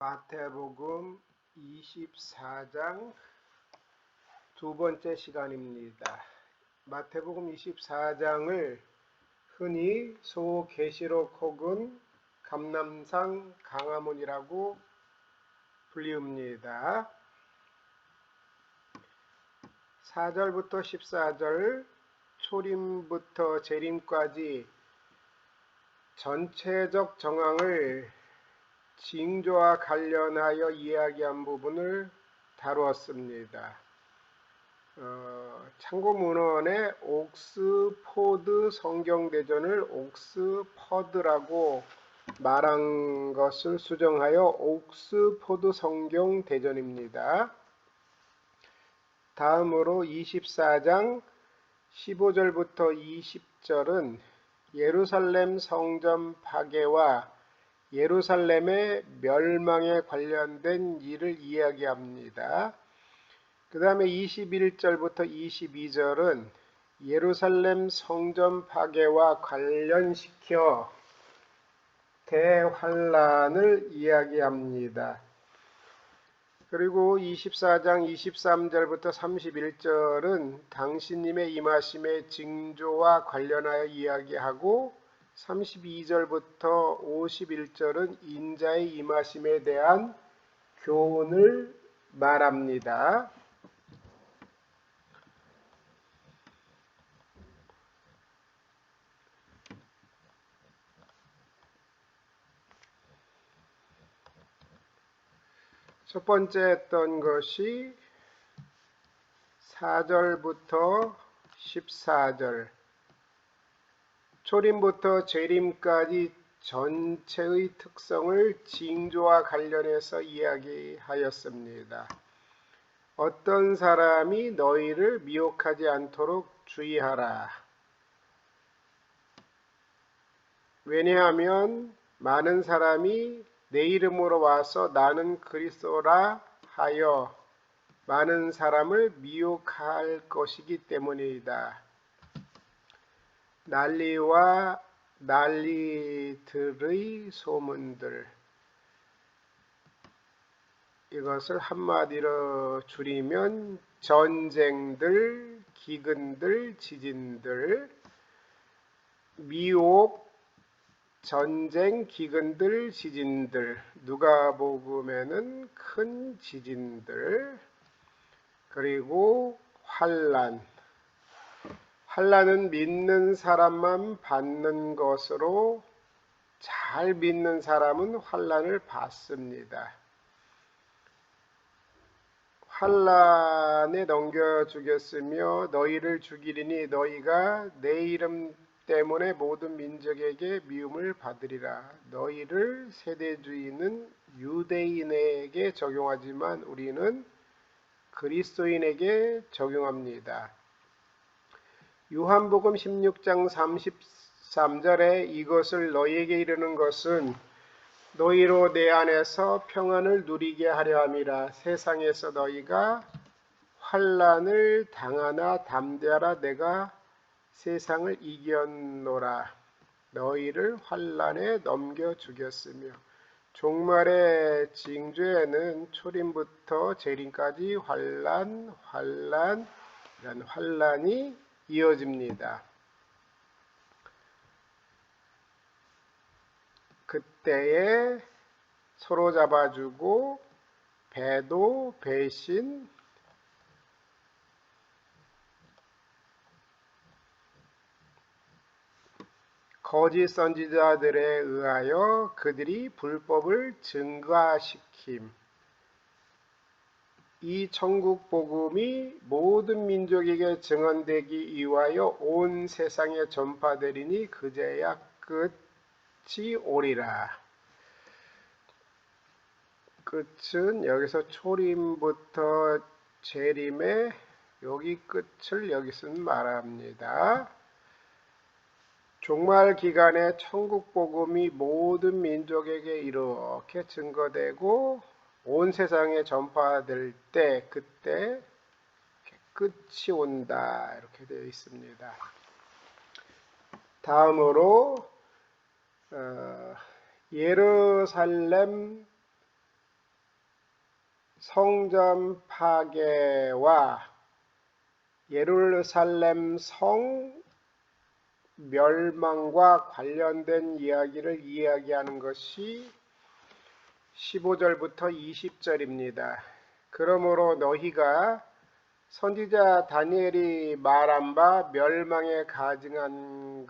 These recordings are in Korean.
마태복음 24장 두 번째 시간입니다. 마태복음 24장을 흔히 소계시록 혹은 감남상 강화문이라고 불리웁니다. 4절부터 14절 초림부터 재림까지 전체적 정황을 징조와 관련하여 이야기한 부분을 다루었습니다. 어, 참고 문헌의 옥스포드 성경대전을 옥스퍼드라고 말한 것을 수정하여 옥스포드 성경대전입니다. 다음으로 24장 15절부터 20절은 예루살렘 성전 파괴와 예루살렘의 멸망에 관련된 일을 이야기합니다. 그 다음에 21절부터 22절은 예루살렘 성전 파괴와 관련시켜 대환란을 이야기합니다. 그리고 24장 23절부터 31절은 당신님의 임하심의 징조와 관련하여 이야기하고 32절부터 51절은 인자의 임하심에 대한 교훈을 말합니다. 첫 번째 했던 것이 4절부터 14절 초림부터 재림까지 전체의 특성을 징조와 관련해서 이야기하였습니다. 어떤 사람이 너희를 미혹하지 않도록 주의하라. 왜냐하면 많은 사람이 내 이름으로 와서 나는 그리스도라 하여 많은 사람을 미혹할 것이기 때문이다. 난리와 난리들의 소문들. 이것을 한마디로 줄이면 전쟁들, 기근들, 지진들, 미혹, 전쟁, 기근들, 지진들, 누가복음에는 큰 지진들, 그리고 환란, 환란은 믿는 사람만 받는 것으로 잘 믿는 사람은 환란을 받습니다. 환란에 넘겨 주겠으며 너희를 죽이리니 너희가 내 이름 때문에 모든 민족에게 미움을 받으리라. 너희를 세대주의는 유대인에게 적용하지만 우리는 그리스도인에게 적용합니다. 요한복음 16장 33절에 이것을 너희에게 이르는 것은 너희로 내 안에서 평안을 누리게 하려 함이라. 세상에서 너희가 환란을 당하나 담대하라. 내가 세상을 이겼노라. 너희를 환란에 넘겨 주겠으며 종말의 징조에는 초림부터 재림까지 환란 환란 이런 환란이 이어집니다. 그때에 서로 잡아주고 배도 배신 거짓 선지자들에 의하여 그들이 불법을 증가시킴 이 천국 복음이 모든 민족에게 증언되기 위하여 온 세상에 전파되리니 그제야 끝이 오리라. 끝은 여기서 초림부터 재림의 여기 끝을 여기서는 말합니다. 종말 기간에 천국 복음이 모든 민족에게 이렇게 증거되고 온 세상에 전파될 때 그때 끝이 온다 이렇게 되어 있습니다. 다음으로 어, 예루살렘 성전 파괴와 예루살렘 성 멸망과 관련된 이야기를 이야기하는 것이 15절부터 20절입니다. 그러므로 너희가 선지자 다니엘이 말한 바 멸망에 가증한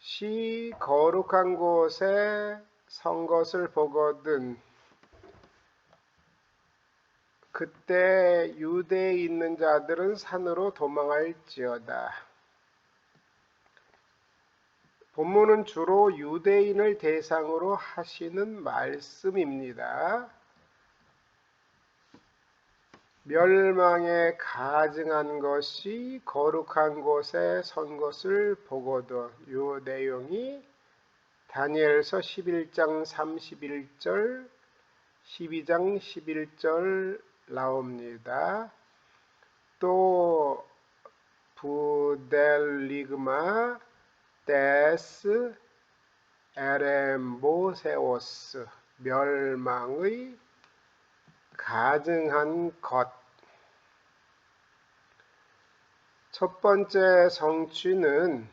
것이 거룩한 곳에 선 것을 보거든 그때 유대에 있는 자들은 산으로 도망할지어다. 본문은 주로 유대인을 대상으로 하시는 말씀입니다. 멸망에 가증한 것이 거룩한 곳에 선 것을 보거든 이 내용이 다니엘서 11장 31절 12장 11절 나옵니다. 또 부델리그마 데스 에렘보세오스 멸망의 가증한 것. 첫 번째 성취는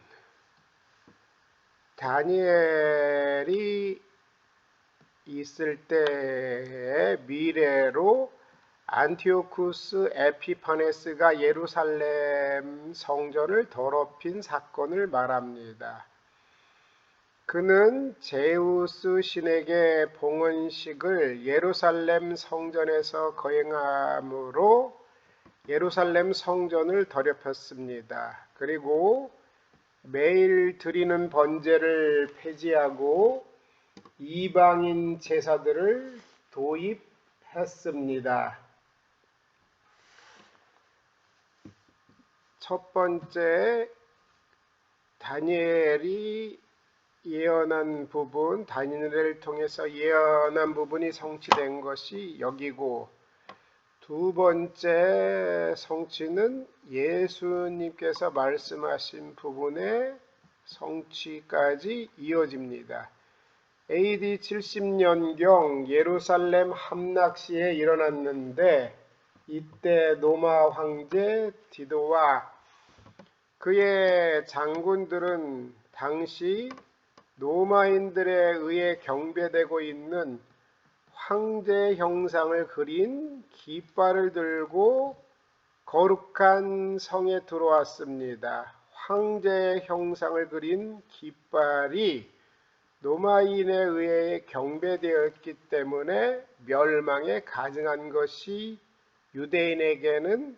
다니엘이 있을 때의 미래로 안티오쿠스 에피파네스가 예루살렘 성전을 더럽힌 사건을 말합니다. 그는 제우스 신에게 봉헌식을 예루살렘 성전에서 거행함으로 예루살렘 성전을 더럽혔습니다. 그리고 매일 드리는 번제를 폐지하고 이방인 제사들을 도입했습니다. 첫 번째 다니엘이 예언한 부분, 다니엘을 통해서 예언한 부분이 성취된 것이 여기고 두 번째 성취는 예수님께서 말씀하신 부분의 성취까지 이어집니다. AD 70년경 예루살렘 함락시에 일어났는데 이때 노마 황제 디도와 그의 장군들은 당시 노마인들에 의해 경배되고 있는 황제 형상을 그린 깃발을 들고 거룩한 성에 들어왔습니다. 황제 형상을 그린 깃발이 노마인에 의해 경배되었기 때문에 멸망에 가증한 것이 유대인에게는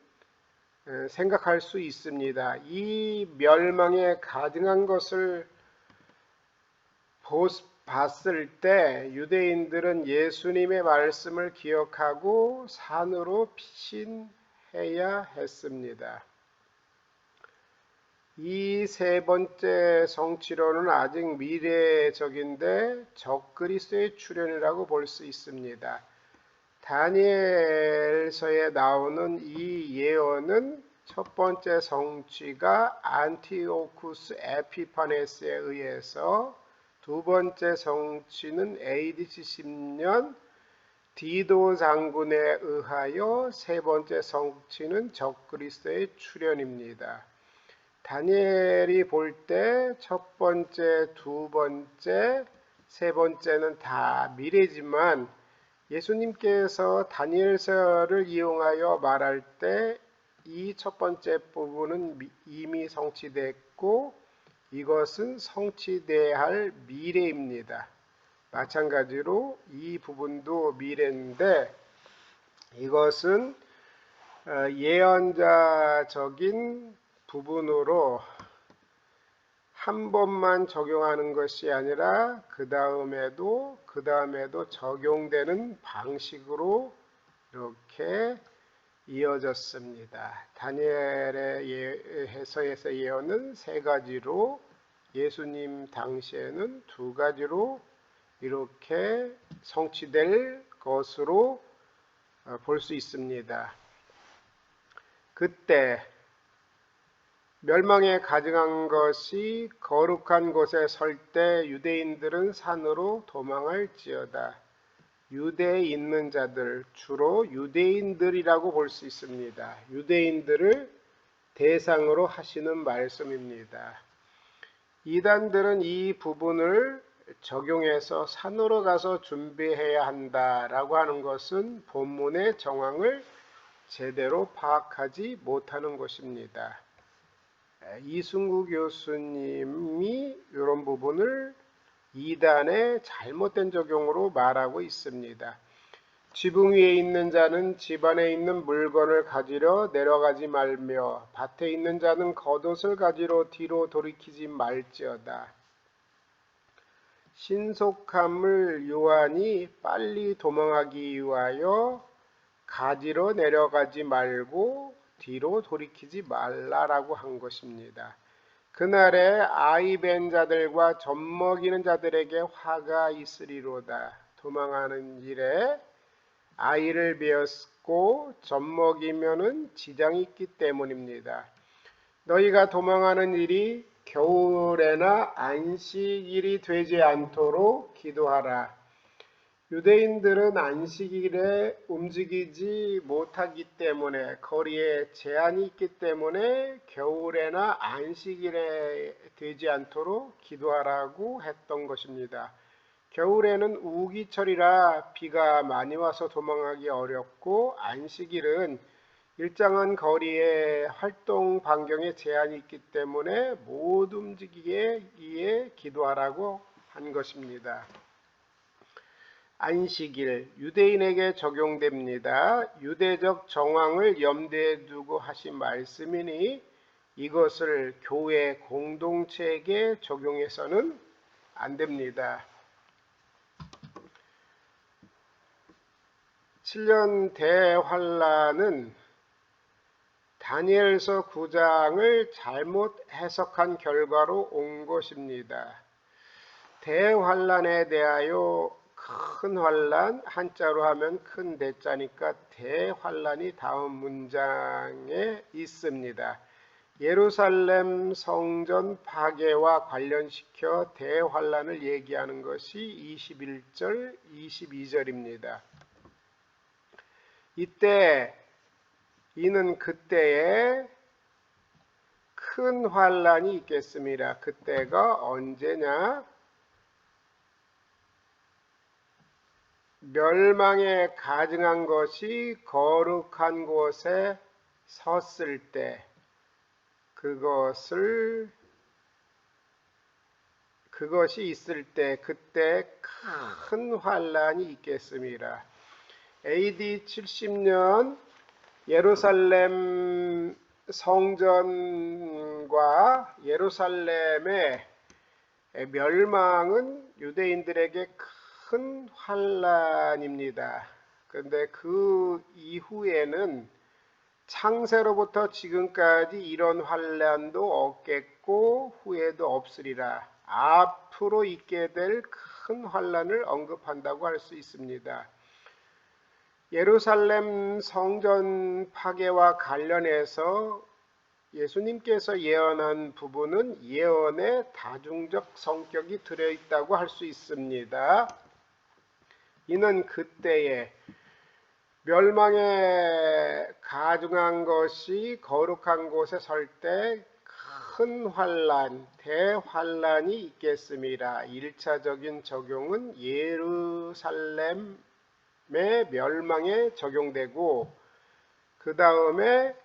어, 생각할 수 있습니다. 이 멸망에 가증한 것을 봤을 때 유대인들은 예수님의 말씀을 기억하고 산으로 피신해야 했습니다. 이 세 번째 성취론은 아직 미래적인데 적그리스의 출현이라고 볼 수 있습니다. 다니엘서에 나오는 이 예언은 첫 번째 성취가 안티오쿠스 에피파네스에 의해서 두 번째 성취는 AD 70년 디도 장군에 의하여 세 번째 성취는 적그리스도의 출현입니다. 다니엘이 볼 때 첫 번째, 두 번째, 세 번째는 다 미래지만 예수님께서 다니엘서를 이용하여 말할 때 이 첫 번째 부분은 이미 성취됐고 이것은 성취돼야 할 미래입니다. 마찬가지로 이 부분도 미래인데 이것은 어, 예언자적인 부분으로 한 번만 적용하는 것이 아니라 그 다음에도 그 다음에도 적용되는 방식으로 이렇게 이어졌습니다. 다니엘의 예, 해서에서 예언은 세 가지로 예수님 당시에는 두 가지로 이렇게 성취될 것으로 어, 볼수 있습니다. 그때 멸망에 가증한 것이 거룩한 곳에 설 때 유대인들은 산으로 도망할지어다. 유대에 있는 자들, 주로 유대인들이라고 볼 수 있습니다. 유대인들을 대상으로 하시는 말씀입니다. 이단들은 이 부분을 적용해서 산으로 가서 준비해야 한다라고 하는 것은 본문의 정황을 제대로 파악하지 못하는 것입니다. 이승구 교수님이 이런 부분을 이단의 잘못된 적용으로 말하고 있습니다. 지붕 위에 있는 자는 집안에 있는 물건을 가지러 내려가지 말며 밭에 있는 자는 겉옷을 가지러 뒤로 돌이키지 말지어다. 신속함을 요한이 빨리 도망하기 위하여 가지러 내려가지 말고 뒤로 돌이키지 말라라고 한 것입니다. 그날에 아이 벤 자들과 젖먹이는 자들에게 화가 있으리로다. 도망하는 일에 아이를 베었고 젖먹이면은 지장이 있기 때문입니다. 너희가 도망하는 일이 겨울에나 안식일이 되지 않도록 기도하라. 유대인들은 안식일에 움직이지 못하기 때문에 거리에 제한이 있기 때문에 겨울에나 안식일에 되지 않도록 기도하라고 했던 것입니다. 겨울에는 우기철이라 비가 많이 와서 도망하기 어렵고 안식일은 일정한 거리에 활동 반경에 제한이 있기 때문에 못 움직이기에 기도하라고 한 것입니다. 안식일 유대인에게 적용됩니다. 유대적 정황을 염두에 두고 하신 말씀이니 이것을 교회 공동체에게 적용해서는 안 됩니다. 7년 대환란은 다니엘서 9장을 잘못 해석한 결과로 온 것입니다. 대환란에 대하여 큰 환란 한자로 하면 큰 대자니까 대환란이 다음 문장에 있습니다. 예루살렘 성전 파괴와 관련시켜 대환란을 얘기하는 것이 21절, 22절입니다. 이때 이는 그때에 큰 환란이 있겠습니다. 그때가 언제냐? 멸망에 가증한 것이 거룩한 곳에 섰을 때 그것을 그것이 있을 때 그때 큰 환란이 있겠습니다. AD 70년 예루살렘 성전과 예루살렘의 멸망은 유대인들에게 큰 환란입니다. 그런데 그 이후에는 창세로부터 지금까지 이런 환란도 없겠고 후에도 없으리라. 앞으로 있게 될 큰 환란을 언급한다고 할 수 있습니다. 예루살렘 성전 파괴와 관련해서 예수님께서 예언한 부분은 예언의 다중적 성격이 들어있다고 할 수 있습니다. 이는 그때에 멸망에 가중한 것이 거룩한 곳에 설 때 큰 환란, 대환란이 있겠습니다. 1차적인 적용은 예루살렘의 멸망에 적용되고 그 다음에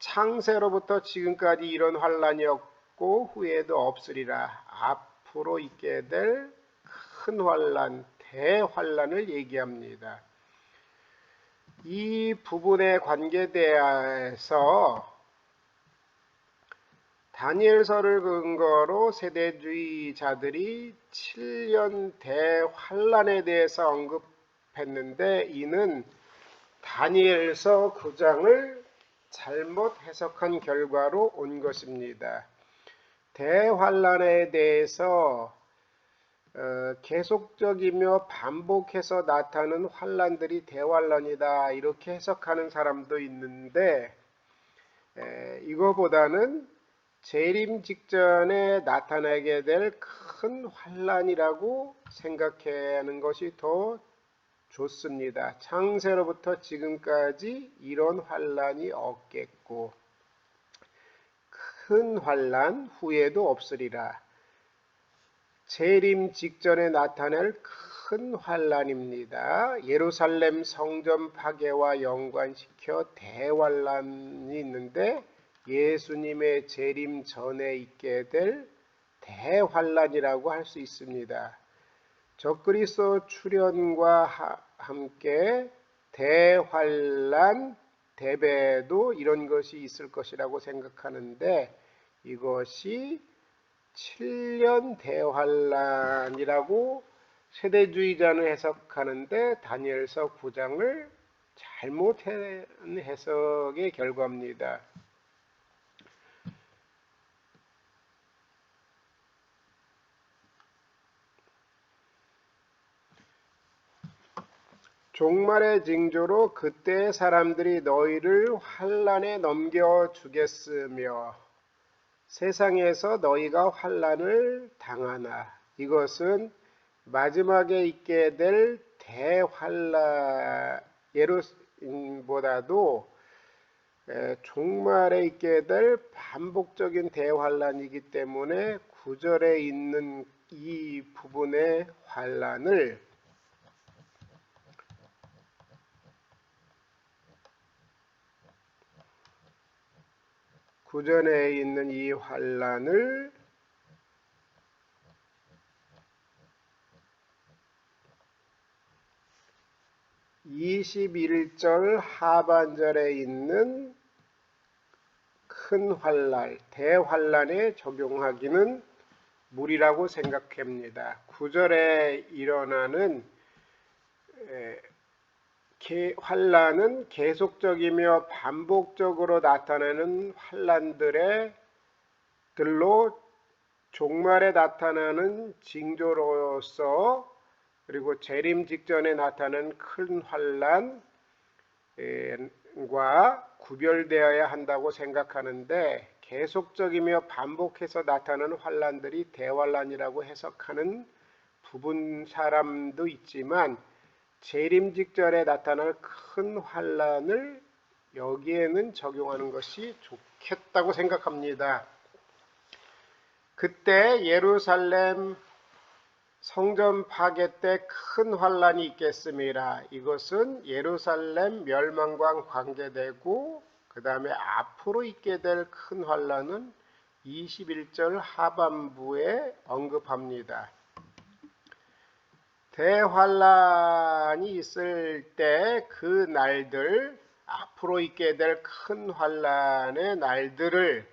창세로부터 지금까지 이런 환란이 없고 후에도 없으리라. 앞으로 있게 될 큰 환란, 대환란을 얘기합니다. 이 부분에 관계되어서 다니엘서를 근거로 세대주의자들이 7년 대환란에 대해서 언급했는데 이는 다니엘서 9장을 잘못 해석한 결과로 온 것입니다. 대환란에 대해서 어, 계속적이며 반복해서 나타나는 환란들이 대환란이다 이렇게 해석하는 사람도 있는데 에, 이거보다는 재림 직전에 나타나게 될 큰 환란이라고 생각하는 것이 더 줬습니다. 창세로부터 지금까지 이런 환란이 없겠고 큰 환란 후에도 없으리라. 재림 직전에 나타날 큰 환란입니다. 예루살렘 성전 파괴와 연관시켜 대환란이 있는데 예수님의 재림 전에 있게 될 대환란이라고 할 수 있습니다. 적그리스도 출현과 함께 대환란 대배도 이런 것이 있을 것이라고 생각하는데 이것이 7년 대환란이라고 세대주의자는 해석하는데 다니엘서 9장을 잘못한 해석의 결과입니다. 종말의 징조로 그때 사람들이 너희를 환란에 넘겨 주겠으며 세상에서 너희가 환란을 당하나. 이것은 마지막에 있게 될 대환란 예루보다도 종말에 있게 될 반복적인 대환란이기 때문에 구절에 있는 이 부분의 환란을 구전에 있는 이 환란을 (21절) 하반절에 있는 큰 환란, 대환란에 적용하기는 무리라고 생각합니다. 구절에 일어나는 환란은 계속적이며 반복적으로 나타나는 환란들의 들로 종말에 나타나는 징조로서 그리고 재림 직전에 나타나는 큰 환란과 구별되어야 한다고 생각하는데 계속적이며 반복해서 나타나는 환란들이 대환란이라고 해석하는 부분 사람도 있지만 재림 직전에 나타날 큰 환란을 여기에는 적용하는 것이 좋겠다고 생각합니다. 그때 예루살렘 성전 파괴 때 큰 환란이 있겠습니다. 이것은 예루살렘 멸망과 관계되고 그 다음에 앞으로 있게 될 큰 환란은 21절 하반부에 언급합니다. 대환란이 있을 때 그 날들 앞으로 있게 될 큰 환란의 날들을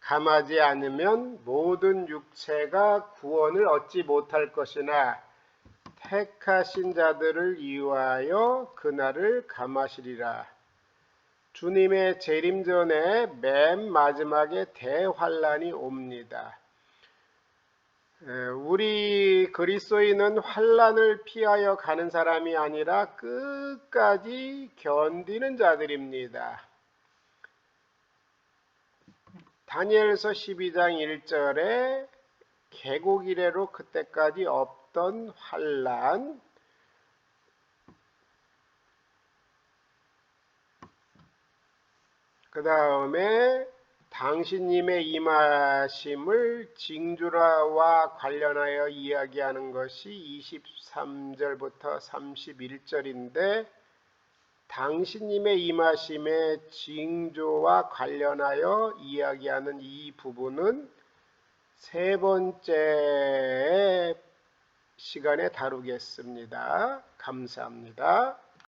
감하지 않으면 모든 육체가 구원을 얻지 못할 것이나 택하신 자들을 이유하여 그날을 감하시리라. 주님의 재림 전에 맨 마지막에 대환란이 옵니다. 우리 그리스도인은 환란을 피하여 가는 사람이 아니라 끝까지 견디는 자들입니다. 다니엘서 12장 1절에 계곡 이래로 그때까지 없던 환란 그 다음에 당신님의 임하심을 징조라와 관련하여 이야기하는 것이 23절부터 31절인데 당신님의 임하심의 징조와 관련하여 이야기하는 이 부분은 세 번째 시간에 다루겠습니다. 감사합니다.